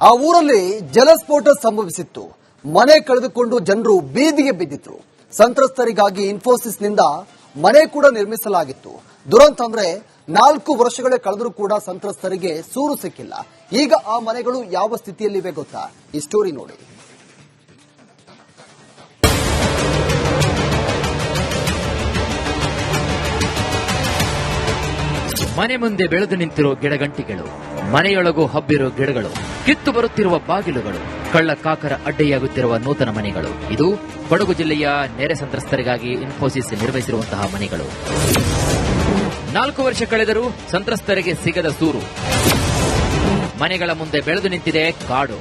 ಆ ಊರಲ್ಲಿ ಜಲಸ್ಫೋಟ ಸಂಭವಿಸಿತ್ತು. ಮನೆ ಕಳೆದುಕೊಂಡು ಜನರು ಬೀದಿಗೆ ಬಿದ್ದಿದ್ರು. ಸಂತ್ರಸ್ತರಿಗಾಗಿ ಇನ್ಫೋಸಿಸ್ನಿಂದ ಮನೆ ಕೂಡ ನಿರ್ಮಿಸಲಾಗಿತ್ತು. ದುರಂತ ಅಂದ್ರೆ ನಾಲ್ಕು ವರ್ಷಗಳೇ ಕಳೆದರೂ ಕೂಡ ಸಂತ್ರಸ್ತರಿಗೆ ಸೂರು ಸಿಕ್ಕಿಲ್ಲ. ಈಗ ಆ ಮನೆಗಳು ಯಾವ ಸ್ಥಿತಿಯಲ್ಲಿವೆ ಗೊತ್ತಾ? ಈ ಸ್ಟೋರಿ ನೋಡಿ. ಮನೆ ಮುಂದೆ ಬೆಳೆದು ನಿಂತಿರೋ ಗಿಡಗಂಟಿಗಳು. ಮನೆಯೊಳಗೂ ಹಬ್ಬಿರೋ ಗಿಡಗಳು, ಕಿತ್ತು ಬರುತ್ತಿರುವ ಬಾಗಿಲುಗಳು, ಕಳ್ಳ ಕಾಕರ ಅಡ್ಡೆಯಾಗುತ್ತಿರುವ ನೂತನ ಮನೆಗಳು. ಇದು ಕೊಡಗು ಜಿಲ್ಲೆಯ ನೆರೆ ಸಂತ್ರಸ್ತರಿಗಾಗಿ ಇನ್ಫೋಸಿಸ್ ನಿರ್ವಹಿಸಿರುವಂತಹ ಮನೆಗಳು. ನಾಲ್ಕು ವರ್ಷ ಕಳೆದರೂ ಸಂತ್ರಸ್ತರಿಗೆ ಸಿಗದ ಸೂರು. ಮನೆಗಳ ಮುಂದೆ ಬೆಳೆದು ನಿಂತಿದೆ ಕಾಡು.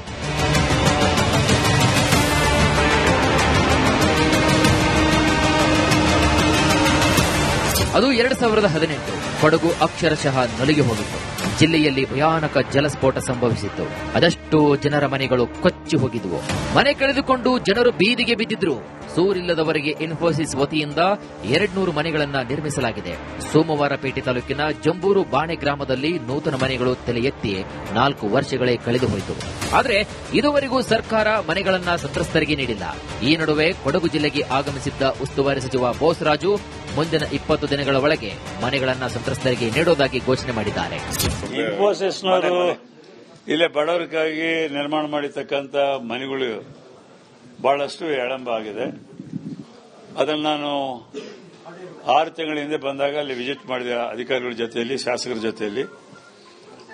ಅದು ಎರಡು ಸಾವಿರದ ಹದಿನೆಂಟು. ಕೊಡಗು ಅಕ್ಷರಶಃ ನಲುಗಿ ಹೋಗಿತ್ತು. ಜಿಲ್ಲೆಯಲ್ಲಿ ಭಯಾನಕ ಜಲಸ್ಫೋಟ ಸಂಭವಿಸಿತ್ತು. ಅದಷ್ಟು ಜನರ ಮನೆಗಳು ಕೊಚ್ಚಿ ಹೋಗಿದ್ವು. ಮನೆ ಕಳೆದುಕೊಂಡು ಜನರು ಬೀದಿಗೆ ಬಿದ್ದಿದ್ರು. ಸೂರಿಲ್ಲದವರಿಗೆ ಇನ್ಫೋಸಿಸ್ ವತಿಯಿಂದ ಎರಡ್ನೂರು ಮನೆಗಳನ್ನ ನಿರ್ಮಿಸಲಾಗಿದೆ. ಸೋಮವಾರಪೇಟೆ ತಾಲೂಕಿನ ಜಂಬೂರು ಬಾಣೆ ಗ್ರಾಮದಲ್ಲಿ ನೂತನ ಮನೆಗಳು ತಲೆ ಎತ್ತಿ ನಾಲ್ಕು ವರ್ಷಗಳೇ ಕಳೆದು ಹೋಯಿತು. ಆದರೆ ಇದುವರೆಗೂ ಸರ್ಕಾರ ಮನೆಗಳನ್ನ ಸಂತ್ರಸ್ತರಿಗೆ ನೀಡಿಲ್ಲ. ಈ ನಡುವೆ ಕೊಡಗು ಜಿಲ್ಲೆಗೆ ಆಗಮಿಸಿದ್ದ ಉಸ್ತುವಾರಿ ಸಚಿವ ಬೋಸರಾಜು ಮುಂದಿನ ಇಪ್ಪತ್ತು ದಿನಗಳ ಒಳಗೆ ಮನೆಗಳನ್ನು ಸಂತ್ರಸ್ತರಿಗೆ ನೀಡೋದಾಗಿ ಘೋಷಣೆ ಮಾಡಿದ್ದಾರೆ. ಇನ್ಫೋಸಿಸ್ನವರು ಇಲ್ಲೇ ಬಡವರಿಗಾಗಿ ನಿರ್ಮಾಣ ಮಾಡಿರ್ತಕ್ಕಂಥ ಮನೆಗಳು ಬಹಳಷ್ಟು ಎಳಂಬ ಆಗಿದೆ. ಅದನ್ನು ನಾನು ಆರು ತಿಂಗಳ ಹಿಂದೆ ಬಂದಾಗ ಅಲ್ಲಿ ವಿಸಿಟ್ ಮಾಡಿದ ಅಧಿಕಾರಿಗಳ ಜೊತೆಯಲ್ಲಿ ಶಾಸಕರ ಜೊತೆಯಲ್ಲಿ.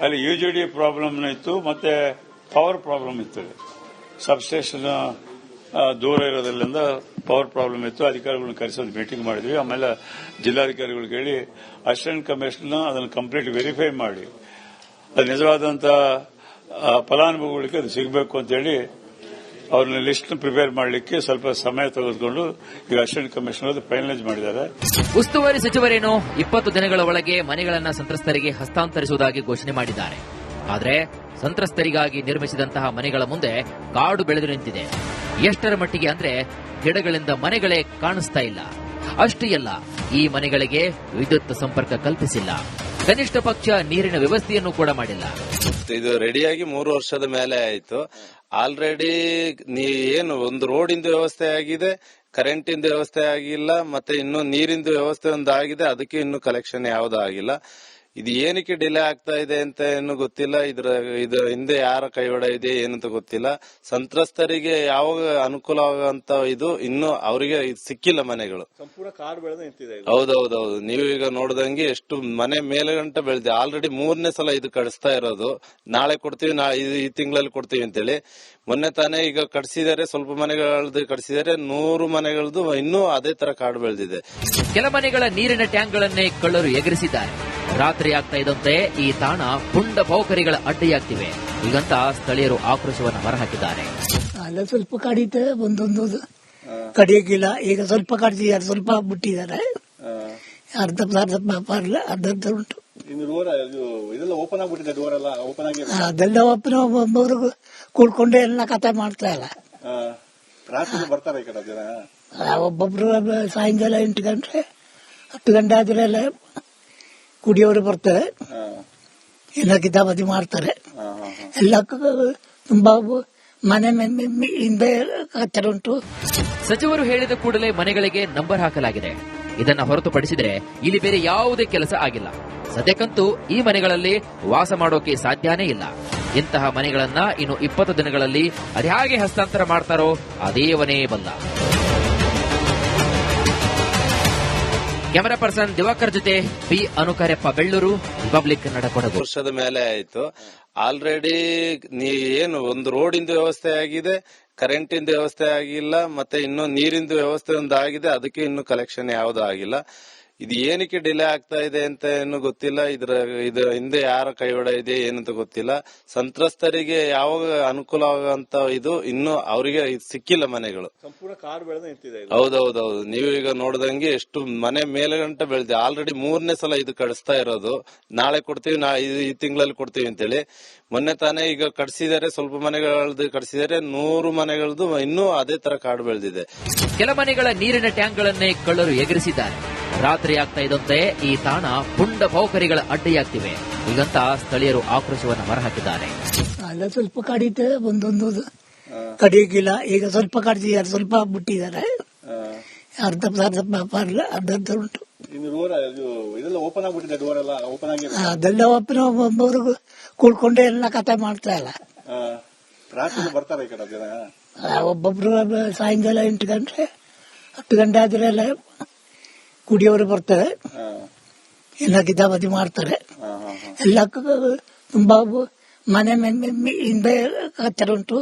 ಅಲ್ಲಿ ಯು ಜಿ ಡಿ ಪ್ರಾಬ್ಲಮ್ ಇತ್ತು ಮತ್ತೆ ಪವರ್ ಪ್ರಾಬ್ಲಮ್ ಇತ್ತು. ಸಬ್ಸ್ಟೇಷನ್ ದೂರ ಇರೋದ್ರಿಂದ ಪವರ್ ಪ್ರಾಬ್ಲಮ್ ಇತ್ತು. ಅಧಿಕಾರಿಗಳನ್ನ ಕರೆಸೋದು ಮೀಟಿಂಗ್ ಮಾಡಿದ್ವಿ. ಆಮೇಲೆ ಜಿಲ್ಲಾಧಿಕಾರಿಗಳಿಗೆ ಹೇಳಿ ಅಸಿಸ್ಟೆಂಟ್ ಕಮಿಷನರ್ ಅದನ್ನು ಕಂಪ್ಲೀಟ್ ವೆರಿಫೈ ಮಾಡಿ. ಅದು ನಿಜವಾದಂತ ಫಲಾನುಭವಿಗಳಿಗೆ ಅದು ಸಿಗಬೇಕು ಅಂತೇಳಿ ಅವ್ರನ್ನ ಲಿಸ್ಟ್ ಪ್ರಿಪೇರ್ ಮಾಡಲಿಕ್ಕೆ ಸ್ವಲ್ಪ ಸಮಯ ತೆಗೆದುಕೊಂಡು ಈಗ ಅಸಿಸ್ಟೆಂಟ್ ಕಮಿಷನರ್ ಫೈನಲೈಸ್ ಮಾಡಿದ್ದಾರೆ. ಉಸ್ತುವಾರಿ ಸಚಿವರೇನು ಇಪ್ಪತ್ತು ದಿನಗಳ ಒಳಗೆ ಮನೆಗಳನ್ನು ಸಂತ್ರಸ್ತರಿಗೆ ಹಸ್ತಾಂತರಿಸುವುದಾಗಿ ಘೋಷಣೆ ಮಾಡಿದ್ದಾರೆ. ಆದರೆ ಸಂತ್ರಸ್ತರಿಗಾಗಿ ನಿರ್ಮಿಸಿದಂತಹ ಮನೆಗಳ ಮುಂದೆ ಕಾಡು ಬೆಳೆದು ನಿಂತಿದೆ. ಎಷ್ಟರ ಮಟ್ಟಿಗೆ ಅಂದ್ರೆ ಗಿಡಗಳಿಂದ ಮನೆಗಳೇ ಕಾಣಿಸ್ತಾ ಇಲ್ಲ. ಅಷ್ಟೇ ಅಲ್ಲ, ಈ ಮನೆಗಳಿಗೆ ವಿದ್ಯುತ್ ಸಂಪರ್ಕ ಕಲ್ಪಿಸಿಲ್ಲ. ಕನಿಷ್ಠ ಪಕ್ಷ ನೀರಿನ ವ್ಯವಸ್ಥೆಯನ್ನು ಕೂಡ ಮಾಡಿಲ್ಲ. ಇದು ರೆಡಿಯಾಗಿ ಮೂರು ವರ್ಷದ ಮೇಲೆ ಆಯಿತು. ಆಲ್ರೆಡಿ ನೀ ಏನು ಒಂದು ರೋಡಿಂದ ವ್ಯವಸ್ಥೆ ಆಗಿದೆ, ಕರೆಂಟಿಂದ ವ್ಯವಸ್ಥೆ ಆಗಿಲ್ಲ, ಮತ್ತೆ ಇನ್ನು ನೀರಿಂದು ವ್ಯವಸ್ಥೆ ಒಂದು ಆಗಿದೆ ಅದಕ್ಕೆ ಇನ್ನು ಕಲೆಕ್ಷನ್ ಯಾವ್ದು ಆಗಿಲ್ಲ. ಇದು ಏನಕ್ಕೆ ಡಿಲೇ ಆಗ್ತಾ ಇದೆ ಅಂತ ಏನು ಗೊತ್ತಿಲ್ಲ. ಇದ್ರ ಇದು ಹಿಂದೆ ಯಾರ ಕೈವಾಡ ಇದೆ ಏನಂತ ಗೊತ್ತಿಲ್ಲ. ಸಂತ್ರಸ್ತರಿಗೆ ಯಾವಾಗ ಅನುಕೂಲ ಆಗುವಂತ ಇದು ಇನ್ನು ಅವರಿಗೆ ಇದು ಸಿಕ್ಕಿಲ್ಲ ಮನೆಗಳು. ಹೌದೌದೌದು. ನೀವು ಈಗ ನೋಡ್ದಂಗೆ ಎಷ್ಟು ಮನೆ ಮೇಲೆ ಗಂಟ ಬೆಳೆದಿದೆ. ಆಲ್ರೆಡಿ ಮೂರನೇ ಸಲ ಇದು ಕಡಿಸ್ತಾ ಇರೋದು. ನಾಳೆ ಕೊಡ್ತೀವಿ ನಾ ಈ ತಿಂಗಳಲ್ಲಿ ಕೊಡ್ತೀವಿ ಅಂತೇಳಿ. ಮೊನ್ನೆ ತಾನೇ ಈಗ ಕಡಿಸಿದಾರೆ ಸ್ವಲ್ಪ ಮನೆಗಳದ್ದು ಕಡಿಸಿದರೆ ನೂರು ಮನೆಗಳದ್ದು ಇನ್ನೂ ಅದೇ ತರ ಕಾಡು ಬೆಳೆದಿದೆ. ಕೆಲ ಮನೆಗಳ ನೀರಿನ ಟ್ಯಾಂಕ್ಗಳನ್ನೇ ಕಳ್ಳರು ಎಗರಿಸಿದ್ದಾರೆ. ರಾತ್ರಿ ಆಗ್ತಾ ಇದ್ದಂತೆ ಈ ತಾಣ ಪುಂಡ ಪೌಕರಿಗಳ ಅಡ್ಡಿಯಾಗ್ತಿವೆ. ಈಗಂತ ಸ್ಥಳೀಯರು ಆಕ್ರೋಶವನ್ನು ಹೊರಹಾಕಿದ್ದಾರೆ. ಅಲ್ಲ ಸ್ವಲ್ಪ ಕಡಿತೆ ಒಂದೊಂದು ಕಡಿಯೋಕ್ಕಿಲ್ಲ ಈಗ ಸ್ವಲ್ಪ ಕಡಿದಿದ್ದಾರೆ ಸ್ವಲ್ಪ ಬಿಟ್ಟಿದ್ದಾರೆ. ಅರ್ಧ ಅರ್ಧ ಬರಲ್ಲ ಅರ್ಧ ಅರ್ಧ ಉಂಟು. ಅದೆಲ್ಲ ಓಪನ್ ಒಬ್ಬೊಬ್ರು ಕೂಡ್ಕೊಂಡೆ ಎಲ್ಲ ಕಥೆ ಮಾಡ್ತಾ ಇಲ್ಲ. ಆ, ರಾತ್ರಿ ಬರ್ತಾರೆ ಈ ಕಡೆ ಜನ. ಆ, ಒಬ್ಬೊಬ್ರು ಸಾಯಂಕಾಲ ಎಂಟು ಗಂಟೆ ಹತ್ತು ಗಂಟೆ ಆದ್ರೆ ಎಲ್ಲ ಕುಡಿಯೋರು ಬರ್ತಾರೆ ಎಲ್ಲ ಕಿತಾಬದಿ ಮಾಡ್ತಾರೆ. ಎಲ್ಲ ತುಂಬಾ ಮನೆ ಹಿಂದೆ ಉಂಟು. ಸಚಿವರು ಹೇಳಿದ ಕೂಡಲೇ ಮನೆಗಳಿಗೆ ನಂಬರ್ ಹಾಕಲಾಗಿದೆ. ಇದನ್ನ ಹೊರತುಪಡಿಸಿದರೆ ಇಲ್ಲಿ ಬೇರೆ ಯಾವುದೇ ಕೆಲಸ ಆಗಿಲ್ಲ. ಸದ್ಯಕ್ಕಂತೂ ಈ ಮನೆಗಳಲ್ಲಿ ವಾಸ ಮಾಡೋಕೆ ಸಾಧ್ಯನೇ ಇಲ್ಲ. ಇಂತಹ ಮನೆಗಳನ್ನ ಇನ್ನು ಇಪ್ಪತ್ತು ದಿನಗಳಲ್ಲಿ ಅದ್ಯಾಗೆ ಹಸ್ತಾಂತರ ಮಾಡ್ತಾರೋ ಅದೇವನೇ ಬಲ್ಲ. ಕ್ಯಾಮರಾ ಪರ್ಸನ್ ದಿವಾಕರ್ ಜೊತೆ ಪಿ ಅನುಕಾರ್ಯಪ್ಪ ಬೆಳ್ಳೂರು ರಿಪಬ್ಲಿಕ್ ಕನ್ನಡ ಕೊಡಗು ವರ್ಷದ ಮೇಲೆ ಆಯ್ತು. ಆಲ್ರೆಡಿ ನೀ ಏನು ಒಂದು ರೋಡಿಂದ ವ್ಯವಸ್ಥೆ ಆಗಿದೆ ಕರೆಂಟಿಂದ ವ್ಯವಸ್ಥೆ ಆಗಿಲ್ಲ, ಮತ್ತೆ ಇನ್ನು ನೀರಿಂದು ವ್ಯವಸ್ಥೆ ಒಂದು ಆಗಿದೆ ಅದಕ್ಕೆ ಇನ್ನು ಕಲೆಕ್ಷನ್ ಯಾವ್ದು ಆಗಿಲ್ಲ. ಇದು ಏನಕ್ಕೆ ಡಿಲೇ ಆಗ್ತಾ ಇದೆ ಅಂತ ಏನು ಗೊತ್ತಿಲ್ಲ. ಇದ್ರ ಇದು ಹಿಂದೆ ಯಾರ ಕೈವಾಡ ಇದೆ ಏನಂತ ಗೊತ್ತಿಲ್ಲ. ಸಂತ್ರಸ್ತರಿಗೆ ಯಾವಾಗ ಅನುಕೂಲ ಆಗುವಂತ ಇದು ಇನ್ನು ಅವರಿಗೆ ಇದು ಸಿಕ್ಕಿಲ್ಲ ಮನೆಗಳು. ಸಂಪೂರ್ಣ ಕಾಡು ಬೆಳೆದ ನಿಂತಿದೆ ಹೌದೌದೌದು. ನೀವು ಈಗ ನೋಡ್ದಂಗೆ ಎಷ್ಟು ಮನೆ ಮೇಲೆ ಗಂಟ ಬೆಳೆದಿದೆ. ಆಲ್ರೆಡಿ ಮೂರನೇ ಸಲ ಇದು ಕಡಿಸ್ತಾ ಇರೋದು. ನಾಳೆ ಕೊಡ್ತೀವಿ ನಾ ಈ ತಿಂಗಳಲ್ಲಿ ಕೊಡ್ತೀವಿ ಅಂತೇಳಿ. ಮೊನ್ನೆ ತಾನೇ ಈಗ ಕಡಿಸಿದರೆ ಸ್ವಲ್ಪ ಮನೆಗಳದ್ದು ಕಡಿಸಿದರೆ ನೂರು ಮನೆಗಳದ್ದು ಇನ್ನೂ ಅದೇ ತರ ಕಾಡು ಬೆಳೆದಿದೆ. ಕೆಲ ಮನೆಗಳ ನೀರಿನ ಟ್ಯಾಂಕ್ಗಳನ್ನೇ ಕಳ್ಳರು ಎಗರಿಸಿದ್ದಾರೆ. ರಾತ್ರಿ ಆಗ್ತಾ ಇದ್ದಂತೆ ಈ ತಾಣ ಪುಂಡ ಪೌಕರಿಗಳ ಅಡ್ಡಿಯಾಗ್ತಿವೆ. ಹೀಗಂತ ಸ್ಥಳೀಯರು ಆಕ್ರೋಶವನ್ನು ಹೊರಹಾಕಿದ್ದಾರೆ ಅಲ್ಲ ಸ್ವಲ್ಪ ಕಡಿತೆ ಒಂದೊಂದು ಕಡಿಯೋಗಿಲ್ಲ ಈಗ ಸ್ವಲ್ಪ ಕಡಿದಿದ್ದಾರೆ ಸ್ವಲ್ಪ ಬಿಟ್ಟಿದ್ದಾರೆ ಅರ್ಧ ಅರ್ಧ ಪಾರ್ಲ ಅರ್ಧ ಅರ್ಧ ಉಂಟು. ಅದೆಲ್ಲ ಡೋರ್ ಇದು ಇದೆಲ್ಲ ಓಪನ್ ಒಬ್ಬೊಬ್ಬರು ಕೂಡ್ಕೊಂಡೆ ಎಲ್ಲ ಕಥೆ ಮಾಡ್ತಾ ಇಲ್ಲ. ಆ, ಬರ್ತಾರೆ ಈ ಕಡೆ ಜನ. ಆ, ಒಬ್ಬೊಬ್ರು ಸಾಯಂಕಾಲ ಎಂಟು ಗಂಟೆ ಹತ್ತು ಗಂಟೆ ಆದ್ರೆ ಎಲ್ಲ ಕುಡಿಯೋರು ಬರ್ತಾರೆ ಎಲ್ಲ ಗಿದ್ದಾಬದಿ ಮಾಡ್ತಾರೆ. ಎಲ್ಲ ತುಂಬಾ ಮನೆ ಹಿಂದೆ ಉಂಟು.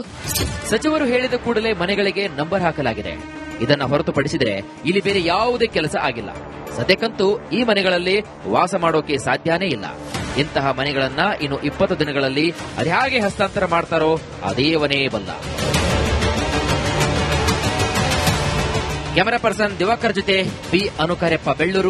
ಸಚಿವರು ಹೇಳಿದ ಕೂಡಲೇ ಮನೆಗಳಿಗೆ ನಂಬರ್ ಹಾಕಲಾಗಿದೆ. ಇದನ್ನ ಹೊರತುಪಡಿಸಿದರೆ ಇಲ್ಲಿ ಬೇರೆ ಯಾವುದೇ ಕೆಲಸ ಆಗಿಲ್ಲ. ಸದ್ಯಕ್ಕಂತೂ ಈ ಮನೆಗಳಲ್ಲಿ ವಾಸ ಮಾಡೋಕೆ ಸಾಧ್ಯನೇ ಇಲ್ಲ. ಇಂತಹ ಮನೆಗಳನ್ನ ಇನ್ನು ಇಪ್ಪತ್ತು ದಿನಗಳಲ್ಲಿ ಅದ್ಯಾಗೆ ಹಸ್ತಾಂತರ ಮಾಡ್ತಾರೋ ಅದೇವನೇ ಬಲ್ಲ. ಕ್ಯಾಮೆರಾ ಪರ್ಸನ್ ದಿವಾಕರ್ ಜೊತೆ ಬಿ ಅನುಕಾರ್ಯಪ್ಪ ಬೆಳ್ಳೂರು